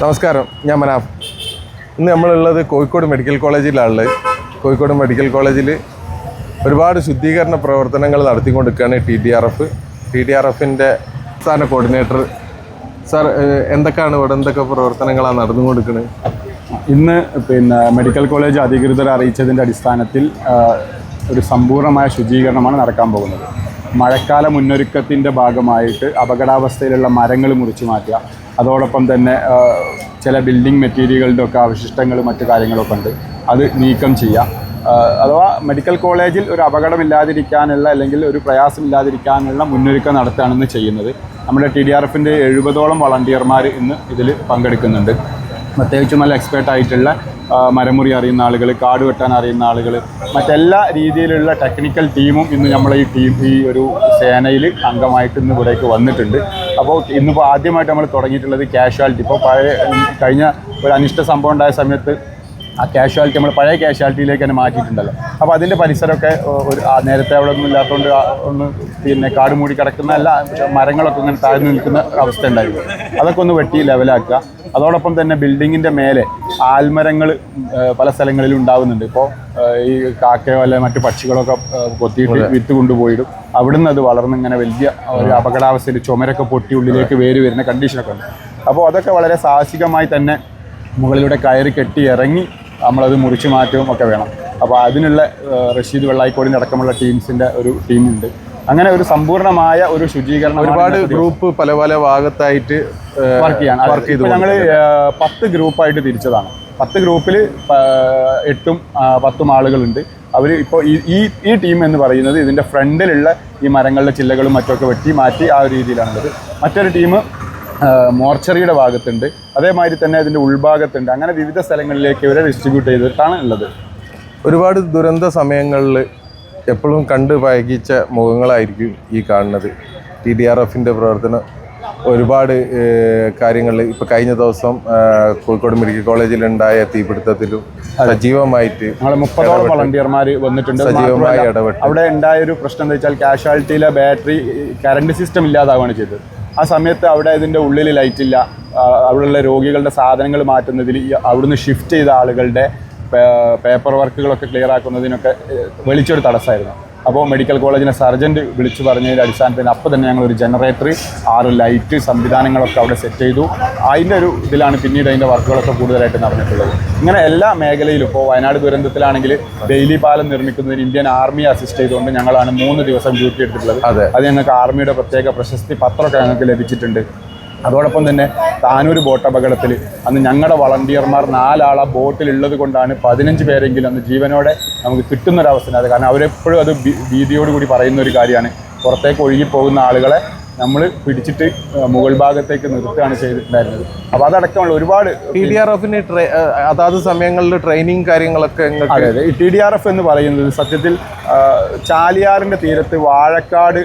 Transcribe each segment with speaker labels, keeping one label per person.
Speaker 1: നമസ്കാരം ഞാൻ മനാഫ്. ഇന്ന് നമ്മളുള്ളത് കോഴിക്കോട് മെഡിക്കൽ കോളേജിലാണുള്ളത്. കോഴിക്കോട് മെഡിക്കൽ കോളേജിൽ ഒരുപാട് ശുദ്ധീകരണ പ്രവർത്തനങ്ങൾ നടത്തിക്കൊണ്ടിരിക്കുകയാണ് T D R F. T D ആർ എഫിന്റെ സ്ഥാന കോർഡിനേറ്റർ. സാർ എന്തൊക്കെയാണ് ഇവിടെ എന്തൊക്കെ പ്രവർത്തനങ്ങളാണ് നടന്നുകൊണ്ടിരിക്കുന്നത്
Speaker 2: ഇന്ന് പിന്നെ മെഡിക്കൽ കോളേജ് അധികൃതർ അറിയിച്ചതിന്റെ അടിസ്ഥാനത്തിൽ ഒരു സമ്പൂർണമായ ശുചീകരണമാണ് നടക്കാൻ പോകുന്നത്. മഴക്കാല മുന്നൊരുക്കത്തിന്റെ ഭാഗമായിട്ട് അപകടാവസ്ഥയിലുള്ള മരങ്ങൾ മുറിച്ചു മാറ്റുക അതോടൊപ്പം തന്നെ ചില ബിൽഡിംഗ് മെറ്റീരിയലുകളുടെ ഒക്കെ അവശിഷ്ടങ്ങൾ മറ്റു കാര്യങ്ങളൊക്കെ ഉണ്ട്. അത് നീക്കം ചെയ്യാം അഥവാ മെഡിക്കൽ കോളേജിൽ ഒരു അപകടമില്ലാതിരിക്കാനുള്ള അല്ലെങ്കിൽ ഒരു പ്രയാസമില്ലാതിരിക്കാനുള്ള മുന്നൊരുക്കം നടത്തുകയാണെന്ന് ചെയ്യുന്നത്. നമ്മുടെ ടി ഡി ആർ എഫിന്റെ എഴുപതോളം വളണ്ടിയർമാർ ഇന്ന് ഇതിൽ പങ്കെടുക്കുന്നുണ്ട്. പ്രത്യേകിച്ചും നല്ല എക്സ്പേർട്ട് ആയിട്ടുള്ള മരമുറി അറിയുന്ന ആളുകൾ കാട് വെട്ടാൻ അറിയുന്ന ആളുകൾ മറ്റെല്ലാ രീതിയിലുള്ള ടെക്നിക്കൽ ടീമും ഇന്ന് നമ്മളെ ഈ ടീം ഈ ഒരു സേനയിൽ അംഗമായിട്ട് ഇന്ന് ഇവിടേക്ക് വന്നിട്ടുണ്ട്. അപ്പോൾ ഇന്നിപ്പോൾ ആദ്യമായിട്ട് നമ്മൾ തുടങ്ങിയിട്ടുള്ളത് കാഷ്വാലിറ്റി ഇപ്പോൾ പഴയ കഴിഞ്ഞ ഒരു അനിഷ്ട സംഭവം ഉണ്ടായ സമയത്ത് ആ കാഷ്വാലിറ്റി നമ്മൾ പഴയ കാഷ്വാലിറ്റിയിലേക്ക് തന്നെ മാറ്റിയിട്ടുണ്ടല്ലോ. അപ്പോൾ അതിന്റെ പരിസരമൊക്കെ ഒരു നേരത്തെ അവിടെ ഒന്നും ഇല്ലാത്തതുകൊണ്ട് ഒന്ന് പിന്നെ കാട് മൂടി കിടക്കുന്ന അല്ല മരങ്ങളൊക്കെ ഇങ്ങനെ താഴ്ന്നു നിൽക്കുന്ന അവസ്ഥ ഉണ്ടായിരുന്നു. അതൊക്കെ ഒന്ന് വെട്ടി ലെവലാക്കുക അതോടൊപ്പം തന്നെ ബിൽഡിങ്ങിന്റെ മേലെ ആൽമരങ്ങൾ പല സ്ഥലങ്ങളിലും ഉണ്ടാവുന്നുണ്ട്. ഇപ്പോൾ ഈ കാക്കയോ അല്ലെ മറ്റു പക്ഷികളൊക്കെ കൊത്തിയിട്ട് വിത്ത് കൊണ്ടുപോയിടും. അവിടുന്ന് അത് വളർന്ന് ഇങ്ങനെ വലിയ ഒരു അപകടാവസ്ഥയിൽ ചുമരൊക്കെ പൊട്ടി ഉള്ളിലേക്ക് വേര് വരുന്ന കണ്ടീഷനൊക്കെ ഉണ്ട്. അപ്പോൾ അതൊക്കെ വളരെ സാഹസികമായി തന്നെ മുകളിലൂടെ കയറി കെട്ടി ഇറങ്ങി നമ്മളത് മുറിച്ചു മാറ്റവും ഒക്കെ വേണം. അപ്പോൾ അതിനുള്ള റഷീദ് വെള്ളായിക്കോടിന്റെ അടക്കമുള്ള ടീംസിന്റെ ഒരു ടീമുണ്ട്. അങ്ങനെ ഒരു സമ്പൂർണമായ ഒരു ശുചീകരണം
Speaker 1: ഒരുപാട് ഗ്രൂപ്പ് പല പല ഭാഗത്തായിട്ട്
Speaker 2: വർക്ക് ചെയ്യാൻ
Speaker 1: വർക്ക് ചെയ്തു
Speaker 2: ഞങ്ങൾ പത്ത് ഗ്രൂപ്പായിട്ട് തിരിച്ചതാണ്. പത്ത് ഗ്രൂപ്പിൽ എട്ടും പത്തും ആളുകളുണ്ട്. അവർ ഇപ്പോൾ ഈ ഈ ഈ ടീം എന്ന് പറയുന്നത് ഇതിന്റെ ഫ്രണ്ടിലുള്ള ഈ മരങ്ങളുടെ ചില്ലകളും മറ്റൊക്കെ വെട്ടി മാറ്റി ആ ഒരു രീതിയിലാണുള്ളത്. മറ്റൊരു ടീം മോർച്ചറിയുടെ ഭാഗത്തുണ്ട്. അതേമാതിരി തന്നെ അതിന്റെ ഉൾഭാഗത്തുണ്ട്. അങ്ങനെ വിവിധ സ്ഥലങ്ങളിലേക്ക് ഇവരെ ഡിസ്ട്രിബ്യൂട്ട് ചെയ്തിട്ടാണ് ഉള്ളത്. ഒരുപാട്
Speaker 1: ദുരന്ത സമയങ്ങളിൽ എപ്പോഴും കണ്ട് പഴകിച്ച മുഖങ്ങളായിരിക്കും ഈ കാണുന്നത്. ടി ഡി ആർ എഫിന്റെ പ്രവർത്തനം ഒരുപാട് കാര്യങ്ങൾ ഇപ്പോൾ കഴിഞ്ഞ ദിവസം കോഴിക്കോട് മെഡിക്കൽ കോളേജിലുണ്ടായ തീപിടുത്തത്തിലും സജീവമായിട്ട്
Speaker 2: മുപ്പതോളം വളണ്ടിയർമാർ വന്നിട്ടുണ്ട്.
Speaker 1: സജീവമായി ഇടപെട്ടു.
Speaker 2: അവിടെ ഉണ്ടായ ഒരു പ്രശ്നം എന്താ വെച്ചാൽ കാഷ്വാലിറ്റിയിലെ ബാറ്ററി കറണ്ട് സിസ്റ്റം ഇല്ലാതാവുകയാണ് ചെയ്തത്. ആ സമയത്ത് അവിടെ ഇതിന്റെ ഉള്ളിൽ ലൈറ്റ് ഇല്ല അവിടെയുള്ള രോഗികളുടെ സാധനങ്ങൾ മാറ്റുന്നതിൽ അവിടുന്ന് ഷിഫ്റ്റ് ചെയ്ത ആളുകളുടെ പേപ്പർ വർക്കുകളൊക്കെ ക്ലിയർ ആക്കുന്നതിനൊക്കെ വിളിച്ചൊരു വലിച്ചൊരു തടസ്സമായിരുന്നു. അപ്പോൾ മെഡിക്കൽ കോളേജിനെ സർജന്റ് വിളിച്ചു പറഞ്ഞതിന്റെ അടിസ്ഥാനത്തിൽ അപ്പോൾ തന്നെ ഞങ്ങൾ ഒരു ജനറേറ്റർ ആറ് ലൈറ്റ് സംവിധാനങ്ങളൊക്കെ അവിടെ സെറ്റ് ചെയ്തു. അതിന്റെ ഒരു ഇതിലാണ് പിന്നീട് അതിന്റെ വർക്കുകളൊക്കെ കൂടുതലായിട്ട് നടന്നിട്ടുള്ളത്. ഇങ്ങനെ എല്ലാ മേഖലയിലും ഇപ്പോൾ വയനാട് ദുരന്തത്തിലാണെങ്കിൽ ഡെയിലി പാലം നിർമ്മിക്കുന്നതിന് ഇന്ത്യൻ ആർമി അസിസ്റ്റ് ചെയ്തുകൊണ്ട് ഞങ്ങളാണ് മൂന്ന് ദിവസം ഡ്യൂട്ടി എടുത്തിട്ടുള്ളത്.
Speaker 1: അതെ.
Speaker 2: അത് ഞങ്ങൾക്ക് ആർമിയുടെ പ്രത്യേക പ്രശസ്തി പത്രമൊക്കെ ഞങ്ങൾക്ക് ലഭിച്ചിട്ടുണ്ട്. അതോടൊപ്പം തന്നെ താനൂർ ബോട്ട് അപകടത്തിൽ അന്ന് ഞങ്ങളുടെ വളണ്ടിയർമാർ നാലാളാ ബോട്ടിലുള്ളത് കൊണ്ടാണ് പതിനഞ്ച് പേരെങ്കിലും അന്ന് ജീവനോടെ നമുക്ക് കിട്ടുന്നൊരവസ്ഥ. അത് കാരണം അവരെപ്പോഴും അത് ഭീതിയോടുകൂടി പറയുന്ന ഒരു കാര്യമാണ്. പുറത്തേക്ക് ഒഴുകിപ്പോകുന്ന ആളുകളെ നമ്മൾ പിടിച്ചിട്ട് മുകൾ ഭാഗത്തേക്ക് നിർത്തുകയാണ് ചെയ്തിട്ടുണ്ടായിരുന്നത്. അപ്പോൾ അതടക്കമുള്ള ഒരുപാട്
Speaker 1: ടി ഡി ആർ എഫിന് അതാത് സമയങ്ങളിൽ ട്രെയിനിങ് കാര്യങ്ങളൊക്കെ അതായത്
Speaker 2: അതെ അതെ. ഈ ടി ഡി ആർ എഫ് എന്ന് പറയുന്നത് സത്യത്തിൽ ചാലിയാറിന്റെ ചാലിയാറിന്റെ തീരത്ത് വാഴക്കാട്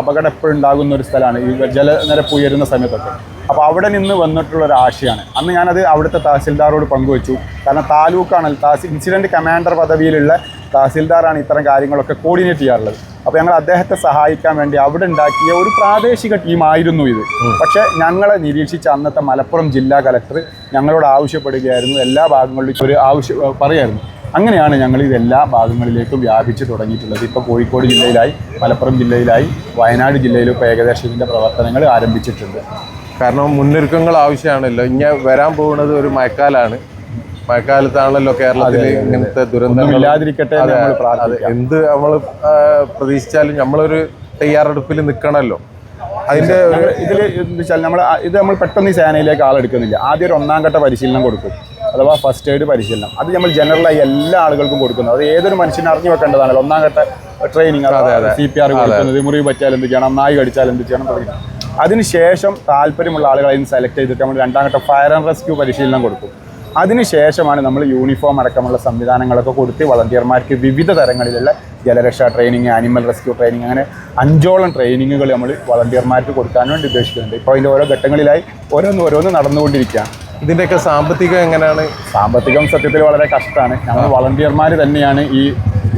Speaker 2: അപകടം എപ്പോഴും ഉണ്ടാകുന്ന ഒരു സ്ഥലമാണ്. ഈ ജലനിരപ്പ് ഉയരുന്ന സമയത്തൊക്കെ. അപ്പോൾ അവിടെ നിന്ന് വന്നിട്ടുള്ള ഒരു ആശയാണ്. അന്ന് ഞാനത് അവിടുത്തെ തഹസിൽദാറോട് പങ്കുവച്ചു. കാരണം താലൂക്കാണ് തഹസിൽ ഇൻസിഡന്റ് കമാൻഡർ പദവിയിലുള്ള തഹസിൽദാറാണ് ഇത്തരം കാര്യങ്ങളൊക്കെ കോർഡിനേറ്റ് ചെയ്യാറുള്ളത്. അപ്പോൾ ഞങ്ങൾ അദ്ദേഹത്തെ സഹായിക്കാൻ വേണ്ടി അവിടെ ഉണ്ടാക്കിയ ഒരു പ്രാദേശിക ടീമായിരുന്നു ഇത്. പക്ഷേ ഞങ്ങളെ നിരീക്ഷിച്ച അന്നത്തെ മലപ്പുറം ജില്ലാ കലക്ടർ ഞങ്ങളോട് ആവശ്യപ്പെടുകയായിരുന്നു. എല്ലാ ഭാഗങ്ങളിലും ഒരു ആവശ്യ പറയായിരുന്നു. അങ്ങനെയാണ് ഞങ്ങൾ ഇത് എല്ലാ ഭാഗങ്ങളിലേക്കും വ്യാപിച്ച് തുടങ്ങിയിട്ടുള്ളത്. ഇപ്പോൾ കോഴിക്കോട് ജില്ലയിലായി മലപ്പുറം ജില്ലയിലായി വയനാട് ജില്ലയിലും ഇപ്പോൾ ഏകദേശം ഇതിന്റെ പ്രവർത്തനങ്ങൾ ആരംഭിച്ചിട്ടുണ്ട്.
Speaker 1: കാരണം മുന്നൊരുക്കങ്ങൾ ആവശ്യമാണല്ലോ. ഇങ്ങനെ വരാൻ പോകുന്നത് ഒരു മഴക്കാലാണ്. മഴക്കാലത്താണല്ലോ കേരളത്തിൽ ഇങ്ങനത്തെ
Speaker 2: ദുരന്തമില്ലാതിരിക്കട്ടെ
Speaker 1: അതെ എന്ത് നമ്മൾ പ്രതീക്ഷിച്ചാലും നമ്മളൊരു തയ്യാറെടുപ്പിൽ നിൽക്കണമല്ലോ അതിന്റെ
Speaker 2: ഇതിൽ എന്താ വെച്ചാൽ നമ്മൾ ഇത് നമ്മൾ പെട്ടെന്ന് ഈ സേനയിലേക്ക് ആളെടുക്കുന്നില്ല. ആദ്യം ഒരു ഒന്നാം ഘട്ട പരിശീലനം കൊടുക്കും. അഥവാ ഫസ്റ്റ് എയ്ഡ് പരിശീലനം. അത് നമ്മൾ ജനറലായി എല്ലാ ആളുകൾക്കും കൊടുക്കുന്നു. അത് ഏതൊരു മനുഷ്യനും അറിഞ്ഞു വെക്കേണ്ടതാണല്ലോ ഒന്നാം ഘട്ട ട്രെയിനിങ് സി പി ആർ കൊടുക്കുന്നത് മുറിവ് പറ്റിയാൽ എന്ത് ചെയ്യണം? നായി കടിച്ചാൽ എന്ത് ചെയ്യണം? തുടങ്ങി. അതിനുശേഷം താല്പര്യമുള്ള ആളുകൾ അതിന് സെലക്ട് ചെയ്തിട്ട് നമ്മൾ രണ്ടാം ഘട്ട ഫയർ ആൻഡ് റെസ്ക്യൂ പരിശീലനം കൊടുക്കും. അതിനുശേഷമാണ് നമ്മൾ യൂണിഫോം അടക്കമുള്ള സംവിധാനങ്ങളൊക്കെ കൊടുത്ത് വളണ്ടിയർമാർക്ക് വിവിധ തരങ്ങളിലുള്ള ജലരക്ഷാ ട്രെയിനിങ് ആനിമൽ റെസ്ക്യൂ ട്രെയിനിങ് അങ്ങനെ അഞ്ചോളം ട്രെയിനിങ്ങുകൾ നമ്മൾ വളണ്ടിയർമാർക്ക് കൊടുക്കാൻ വേണ്ടി ഉദ്ദേശിക്കുന്നുണ്ട്. ഇപ്പോൾ അതിന്റെ ഓരോ ഘട്ടങ്ങളിലായി ഓരോന്ന് ഓരോന്ന് നടന്നുകൊണ്ടിരിക്കുകയാണ്.
Speaker 1: ഇതിന്റെയൊക്കെ സാമ്പത്തികം എങ്ങനെയാണ്?
Speaker 2: സാമ്പത്തികം സത്യത്തിൽ വളരെ കഷ്ടമാണ്. നമ്മൾ വളണ്ടിയർമാർ തന്നെയാണ് ഈ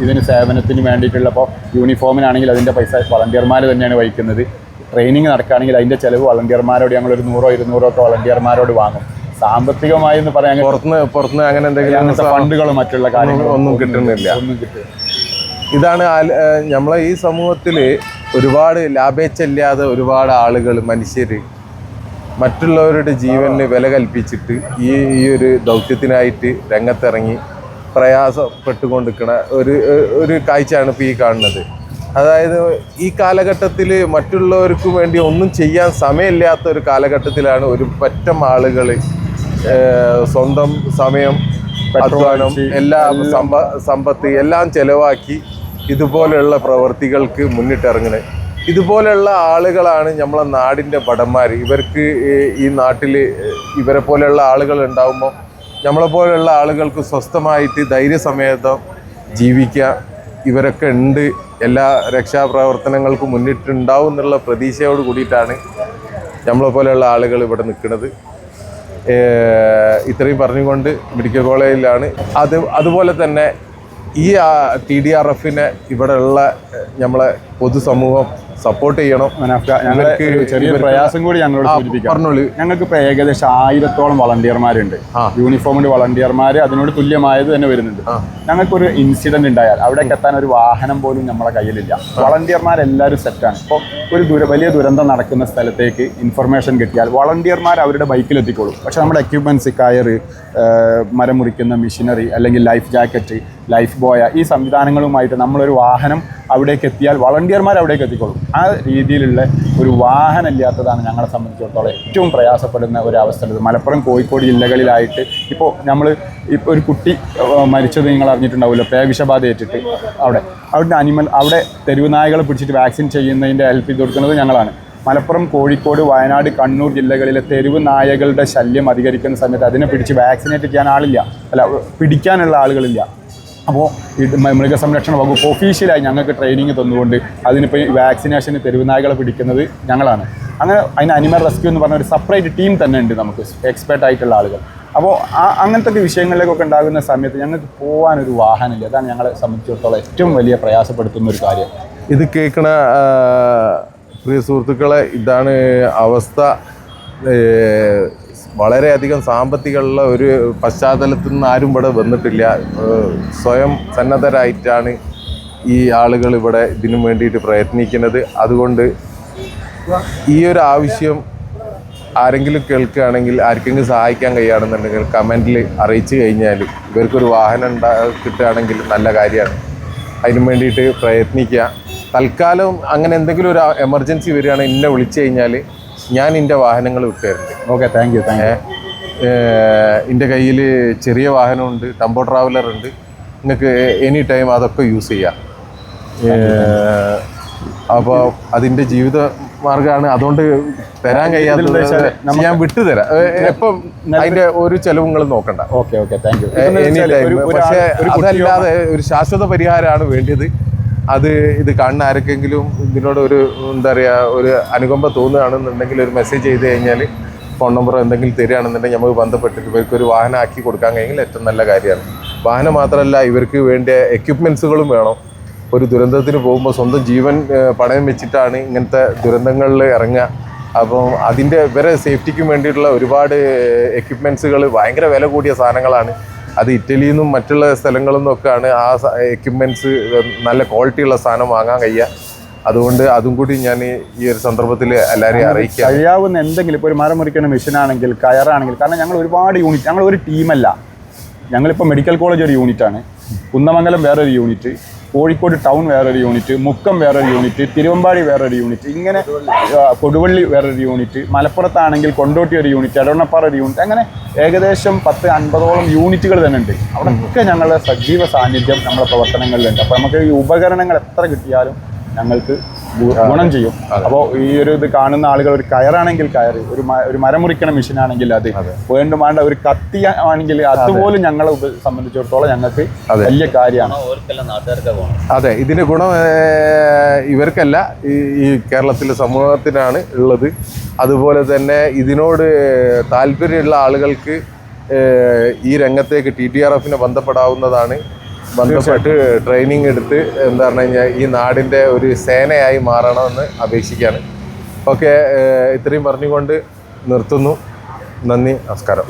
Speaker 2: ഇതിന് സേവനത്തിന് വേണ്ടിയിട്ടുള്ള ഇപ്പോൾ യൂണിഫോമിനാണെങ്കിൽ അതിന്റെ പൈസ വളണ്ടിയർമാർ തന്നെയാണ് വഹിക്കുന്നത്. ട്രെയിനിങ് നടക്കുകയാണെങ്കിൽ അതിന്റെ ചിലവ് വളണ്ടിയർമാരോട് ഞങ്ങൾ ഒരു നൂറോ ഇരുന്നൂറോ ഒക്കെ വളണ്ടിയർമാരോട് വാങ്ങും. സാമ്പത്തികമായി എന്ന് പറയാൻ
Speaker 1: പുറത്തുനിന്ന് പുറത്തുനിന്ന് അങ്ങനെ എന്തെങ്കിലും
Speaker 2: ഫണ്ടുകളോ മറ്റുള്ള കാര്യങ്ങളും
Speaker 1: ഒന്നും കിട്ടുന്നില്ല.
Speaker 2: ഒന്നും കിട്ടും
Speaker 1: ഇതാണ് നമ്മളെ ഈ സമൂഹത്തിൽ ഒരുപാട് ലാഭേച്ഛയില്ലാതെ ഒരുപാട് ആളുകൾ മനുഷ്യർ മറ്റുള്ളവരുടെ ജീവന് വില കൽപ്പിച്ചിട്ട് ഈ ഈ ഒരു ദൗത്യത്തിനായിട്ട് രംഗത്തിറങ്ങി പ്രയാസപ്പെട്ടുകൊണ്ടിരിക്കുന്ന ഒരു ഒരു കാഴ്ചയാണ് ഇപ്പോൾ ഈ കാണുന്നത്. അതായത് ഈ കാലഘട്ടത്തിൽ മറ്റുള്ളവർക്ക് വേണ്ടി ഒന്നും ചെയ്യാൻ സമയമില്ലാത്ത ഒരു കാലഘട്ടത്തിലാണ് ഒരു പറ്റം ആളുകൾ സ്വന്തം സമയം അധ്വാനം എല്ലാ സമ്പ സമ്പത്ത് എല്ലാം ചെലവാക്കി ഇതുപോലെയുള്ള പ്രവൃത്തികൾക്ക് മുന്നിട്ടിറങ്ങണേ. ഇതുപോലെയുള്ള ആളുകളാണ് നമ്മളെ നാടിന്റെ ഭടന്മാർ. ഇവർക്ക് ഈ- നാട്ടിൽ ഇവരെ പോലെയുള്ള ആളുകൾ ഉണ്ടാകുമ്പോൾ നമ്മളെ പോലെയുള്ള ആളുകൾക്ക് സ്വസ്ഥമായിട്ട് ധൈര്യസമേതം ജീവിക്കുക ഇവരൊക്കെ ഉണ്ട്. എല്ലാ രക്ഷാപ്രവർത്തനങ്ങൾക്കും മുന്നിട്ടുണ്ടാവും എന്നുള്ള പ്രതീക്ഷയോട് കൂടിയിട്ടാണ് നമ്മളെ പോലെയുള്ള ആളുകൾ ഇവിടെ നിൽക്കുന്നത്. ഇത്രയും പറഞ്ഞുകൊണ്ട് മെഡിക്കൽ കോളേജിലാണ്. അത് അതുപോലെ തന്നെ ഈ ടി ഡി ആർ എഫിനെ ഇവിടെയുള്ള നമ്മളെ പൊതുസമൂഹം സപ്പോർട്ട് ചെയ്യണം.
Speaker 2: ഞങ്ങൾക്ക് ചെറിയൊരു പ്രയാസം കൂടി ഞങ്ങളോട് സൂചിപ്പിക്കാം.
Speaker 1: പറഞ്ഞോളൂ.
Speaker 2: ഞങ്ങൾക്ക് ഇപ്പോൾ ഏകദേശം ആയിരത്തോളം വളണ്ടിയർമാരുണ്ട്. യൂണിഫോമിന്റെ വളണ്ടിയർമാർ അതിനോട് തുല്യമായത് തന്നെ വരുന്നുണ്ട്. ഞങ്ങൾക്കൊരു ഇൻസിഡന്റ് ഉണ്ടായാൽ അവിടേക്ക് എത്താൻ ഒരു വാഹനം പോലും നമ്മളെ കയ്യിലില്ല. വളണ്ടിയർമാരെല്ലാവരും സെറ്റാണ് ഇപ്പോൾ ഒരു ദുര വലിയ ദുരന്തം നടക്കുന്ന സ്ഥലത്തേക്ക് ഇൻഫർമേഷൻ കിട്ടിയാൽ വളണ്ടിയർമാർ അവരുടെ ബൈക്കിൽ എത്തിക്കോളും പക്ഷെ നമ്മുടെ എക്യുപ്മെന്റ്സ് കയറ് മരം മുറിക്കുന്ന മെഷീനറി അല്ലെങ്കിൽ ലൈഫ് ജാക്കറ്റ് ലൈഫ് ബോയ ഈ സംവിധാനങ്ങളുമായിട്ട് നമ്മളൊരു വാഹനം അവിടേക്ക് എത്തിയാൽ വളണ്ടിയർമാർ അവിടേക്ക് എത്തിക്കോളും. ആ രീതിയിലുള്ള ഒരു വാഹനം ഇല്ലാത്തതാണ് ഞങ്ങളെ സംബന്ധിച്ചിടത്തോളം ഏറ്റവും പ്രയാസപ്പെടുന്ന ഒരു അവസ്ഥ മലപ്പുറം കോഴിക്കോട് ജില്ലകളിലായിട്ട് ഇപ്പോൾ നമ്മൾ ഇപ്പോൾ ഒരു കുട്ടി മരിച്ചത് നിങ്ങൾ അറിഞ്ഞിട്ടുണ്ടാവില്ല പേവിഷബാധ ഏറ്റിട്ട് അവിടെ. അവിടുത്തെ അനിമൽ അവിടെ തെരുവ് നായകളെ പിടിച്ചിട്ട് വാക്സിൻ ചെയ്യുന്നതിന്റെ ഹെൽപ്പ് ചെയ്ത് കൊടുക്കുന്നത് ഞങ്ങളാണ്. മലപ്പുറം കോഴിക്കോട് വയനാട് കണ്ണൂർ ജില്ലകളിലെ തെരുവ് നായകളുടെ ശല്യം അധികരിക്കുന്ന സമയത്ത് അതിനെ പിടിച്ച് വാക്സിനേറ്റ് ചെയ്യാൻ ആളില്ല. അല്ല പിടിക്കാനുള്ള ആളുകളില്ല. അപ്പോൾ മൃഗസംരക്ഷണ വകുപ്പ് ഒഫീഷ്യലായി ഞങ്ങൾക്ക് ട്രെയിനിങ് തന്നുകൊണ്ട് അതിനിപ്പോൾ വാക്സിനേഷന് തെരുവുനായകളെ പിടിക്കുന്നത് ഞങ്ങളാണ്. അങ്ങനെ അതിന് അനിമൽ റെസ്ക്യൂ എന്ന് പറഞ്ഞ ഒരു സെപ്പറേറ്റ് ടീം തന്നെ ഉണ്ട് നമുക്ക് എക്സ്പേർട്ട് ആയിട്ടുള്ള ആളുകൾ. അപ്പോൾ ആ അങ്ങനത്തെ വിഷയങ്ങളിലേക്കൊക്കെ ഉണ്ടാകുന്ന സമയത്ത് ഞങ്ങൾക്ക് പോകാനൊരു വാഹനമില്ല. അതാണ് ഞങ്ങളെ സംബന്ധിച്ചിടത്തോളം ഏറ്റവും വലിയ പ്രയാസപ്പെടുത്തുന്ന ഒരു കാര്യം.
Speaker 1: ഇത് കേൾക്കണ പ്രിയ സുഹൃത്തുക്കളെ ഇതാണ് അവസ്ഥ. വളരെയധികം സാമ്പത്തികമുള്ള ഒരു പശ്ചാത്തലത്തിൽ നിന്ന് ആരും ഇവിടെ വന്നിട്ടില്ല. സ്വയം സന്നദ്ധരായിട്ടാണ് ഈ ആളുകൾ ഇവിടെ ഇതിനു വേണ്ടിയിട്ട് പ്രയത്നിക്കുന്നത്. അതുകൊണ്ട് ഈ ഒരു ആവശ്യം ആരെങ്കിലും കേൾക്കുകയാണെങ്കിൽ ആർക്കെങ്കിലും സഹായിക്കാൻ കഴിയുകയാണെന്നുണ്ടെങ്കിൽ കമന്റിൽ അറിയിച്ചു കഴിഞ്ഞാൽ ഇവർക്കൊരു വാഹനം ഉണ്ടാ കിട്ടുകയാണെങ്കിൽ നല്ല കാര്യമാണ്. അതിനു വേണ്ടിയിട്ട് പ്രയത്നിക്കുക. തൽക്കാലം അങ്ങനെ എന്തെങ്കിലും ഒരു എമർജൻസി വരികയാണെങ്കിൽ എന്നെ വിളിച്ചു കഴിഞ്ഞാൽ ഞാൻ എന്റെ വാഹനങ്ങൾ വിട്ടുതരുന്നുണ്ട്.
Speaker 2: Okay thank you thank you
Speaker 1: എന്റെ കയ്യിൽ ചെറിയ വാഹനമുണ്ട് ടെമ്പോ ട്രാവലർ ഉണ്ട്. നിങ്ങൾക്ക് എനി ടൈം അതൊക്കെ യൂസ് ചെയ്യാം. അപ്പോൾ അതിന്റെ ജീവിത മാർഗമാണ് അതുകൊണ്ട് തരാൻ കഴിയാത്തത് ഞാൻ വിട്ടുതരാം. എപ്പം അതിന്റെ ഒരു ചെലവ് നിങ്ങൾ നോക്കണ്ട.
Speaker 2: ഓക്കെ ഓക്കെ താങ്ക് യു
Speaker 1: പക്ഷേ അതല്ലാതെ ഒരു ശാശ്വത പരിഹാരമാണ് വേണ്ടത് അത് ഇത് കാണുന്ന ആർക്കെങ്കിലും ഇതിനോട് ഒരു എന്താ പറയുക ഒരു അനുകമ്പ തോന്നുകയാണെന്നുണ്ടെങ്കിൽ ഒരു മെസ്സേജ് ചെയ്ത് കഴിഞ്ഞാൽ ഫോൺ നമ്പർ എന്തെങ്കിലും തരികയാണെന്നുണ്ടെങ്കിൽ നമുക്ക് ബന്ധപ്പെട്ടിട്ട് ഇവർക്ക് ഒരു വാഹനം ആക്കി കൊടുക്കാൻ കഴിഞ്ഞാൽ ഏറ്റവും നല്ല കാര്യമാണ്. വാഹനം മാത്രമല്ല ഇവർക്ക് വേണ്ട എക്യുപ്മെൻസുകളും വേണം. ഒരു ദുരന്തത്തിന് പോകുമ്പോൾ സ്വന്തം ജീവൻ പണയം വെച്ചിട്ടാണ് ഇങ്ങനത്തെ ദുരന്തങ്ങളിൽ ഇറങ്ങുക. അപ്പം അതിന്റെ ഇവരെ സേഫ്റ്റിക്കും വേണ്ടിയിട്ടുള്ള ഒരുപാട് എക്യുപ്മെൻസുകൾ ഭയങ്കര വില കൂടിയ സാധനങ്ങളാണ്. അത് ഇറ്റലിയിൽ നിന്നും മറ്റുള്ള സ്ഥലങ്ങളിൽ നിന്നൊക്കെയാണ് ആ എക്യുപ്മെന്റ്സ് നല്ല ക്വാളിറ്റിയുള്ള സാധനം വാങ്ങാൻ കഴിയുക. അതുകൊണ്ട് അതും കൂടി ഞാൻ ഈ- ഒരു സന്ദർഭത്തിൽ എല്ലാവരെയും അറിയിക്കുക
Speaker 2: കഴിയാവുന്ന എന്തെങ്കിലും ഇപ്പോൾ ഒരു മരം മുറിക്കുന്ന മെഷീനാണെങ്കിൽ കയറാണെങ്കിൽ കാരണം ഞങ്ങൾ ഒരുപാട് യൂണിറ്റ് ഞങ്ങൾ ഒരു ടീമല്ല ഞങ്ങളിപ്പോൾ മെഡിക്കൽ കോളേജ് ഒരു യൂണിറ്റാണ് കുന്നമംഗലം വേറൊരു യൂണിറ്റ് കോഴിക്കോട് ടൗൺ വേറൊരു യൂണിറ്റ് മുക്കം വേറൊരു യൂണിറ്റ് തിരുവമ്പാടി വേറൊരു യൂണിറ്റ് ഇങ്ങനെ കൊടുവള്ളി വേറൊരു യൂണിറ്റ് മലപ്പുറത്താണെങ്കിൽ കൊണ്ടോട്ടി ഒരു യൂണിറ്റ് എടവണ്ണപ്പാറ ഒരു യൂണിറ്റ് അങ്ങനെ ഏകദേശം പത്ത് അൻപതോളം യൂണിറ്റുകൾ തന്നെ ഉണ്ട്. അവിടെയൊക്കെ ഞങ്ങളുടെ സജീവ സാന്നിധ്യം നമ്മുടെ പ്രവർത്തനങ്ങളിലുണ്ട്. അപ്പോൾ നമുക്ക് ഈ ഉപകരണങ്ങൾ എത്ര കിട്ടിയാലും ഞങ്ങൾക്ക് ഗുണം ചെയ്യും. അപ്പോൾ ഈ ഒരു ഇത് കാണുന്ന ആളുകൾ ഒരു കയറാണെങ്കിൽ കയറ് ഒരു ഒരു മരം മുറിക്കണ മെഷീൻ ആണെങ്കിൽ അത്. വീണ്ടും വേണ്ട ഒരു കത്തി ആണെങ്കിൽ അതുപോലും ഞങ്ങളെ സംബന്ധിച്ചിടത്തോളം ഞങ്ങൾക്ക് വലിയ കാര്യമാണ്.
Speaker 1: അതെ ഇതിന്റെ ഗുണം ഇവർക്കല്ല. ഈ ഈ കേരളത്തിലെ സമൂഹത്തിനാണ് ഉള്ളത്. അതുപോലെ തന്നെ ഇതിനോട് താല്പര്യമുള്ള ആളുകൾക്ക് ഈ രംഗത്തേക്ക് ടി ടി ആർ എഫിനെ ബന്ധപ്പെടാവുന്നതാണ് ബന്ധപ്പെട്ട് ട്രെയിനിങ് എടുത്ത് എന്താ പറഞ്ഞു കഴിഞ്ഞാൽ ഈ നാടിന്റെ ഒരു സേനയായി മാറണമെന്ന് അപേക്ഷിക്കുകയാണ്. ഓക്കെ ഇത്രയും പറഞ്ഞുകൊണ്ട് നിർത്തുന്നു. നന്ദി നമസ്കാരം.